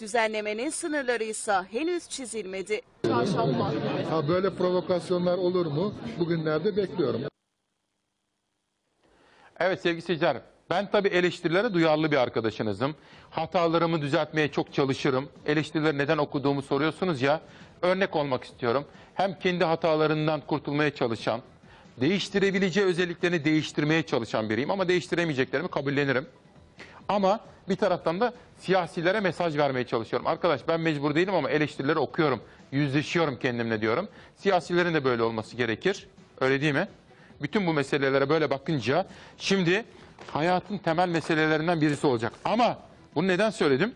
Düzenlemenin sınırları ise henüz çizilmedi. Ha böyle provokasyonlar olur mu? Bugünlerde bekliyorum. Evet sevgili seyirciler, ben tabii eleştirilere duyarlı bir arkadaşınızım. Hatalarımı düzeltmeye çok çalışırım. Eleştirileri neden okuduğumu soruyorsunuz ya, örnek olmak istiyorum. Hem kendi hatalarından kurtulmaya çalışan, değiştirebileceği özelliklerini değiştirmeye çalışan biriyim ama değiştiremeyeceklerimi kabullenirim. Ama bir taraftan da siyasilere mesaj vermeye çalışıyorum. Arkadaş ben mecbur değilim ama eleştirileri okuyorum, yüzleşiyorum kendimle diyorum. Siyasilerin de böyle olması gerekir. Öyle değil mi? Bütün bu meselelere böyle bakınca şimdi hayatın temel meselelerinden birisi olacak. Ama bunu neden söyledim?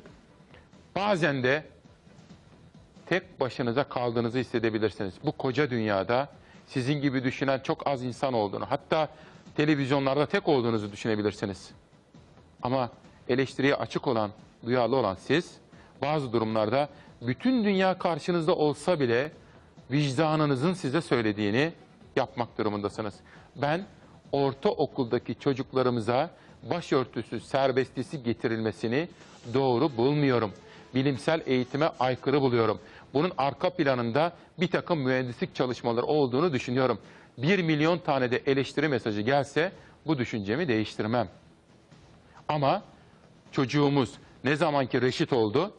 Bazen de tek başınıza kaldığınızı hissedebilirsiniz. Bu koca dünyada sizin gibi düşünen çok az insan olduğunu, hatta televizyonlarda tek olduğunuzu düşünebilirsiniz. Ama eleştiriye açık olan, duyarlı olan siz bazı durumlarda bütün dünya karşınızda olsa bile vicdanınızın size söylediğini yapmak durumundasınız. Ben ortaokuldaki çocuklarımıza başörtüsü serbestisi getirilmesini doğru bulmuyorum. Bilimsel eğitime aykırı buluyorum. Bunun arka planında bir takım mühendislik çalışmaları olduğunu düşünüyorum. Bir milyon tane de eleştiri mesajı gelse bu düşüncemi değiştirmem. Ama çocuğumuz ne zamanki reşit oldu,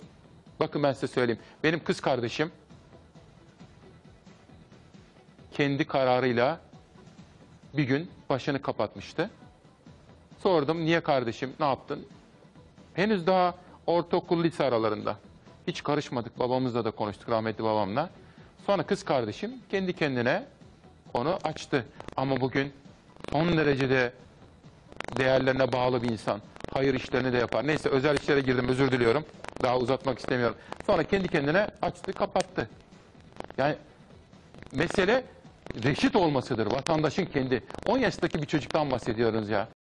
bakın ben size söyleyeyim. Benim kız kardeşim kendi kararıyla bir gün başını kapatmıştı. Sordum niye kardeşim ne yaptın? Henüz daha ortaokul lise aralarında. Hiç karışmadık babamızla da konuştuk rahmetli babamla. Sonra kız kardeşim kendi kendine onu açtı. Ama bugün son derecede değerlerine bağlı bir insan. Hayır işlerini de yapar. Neyse özel işlere girdim özür diliyorum. Daha uzatmak istemiyorum. Sonra kendi kendine açtı kapattı. Yani mesele reşit olmasıdır vatandaşın kendi. 10 yaşındaki bir çocuktan bahsediyoruz ya.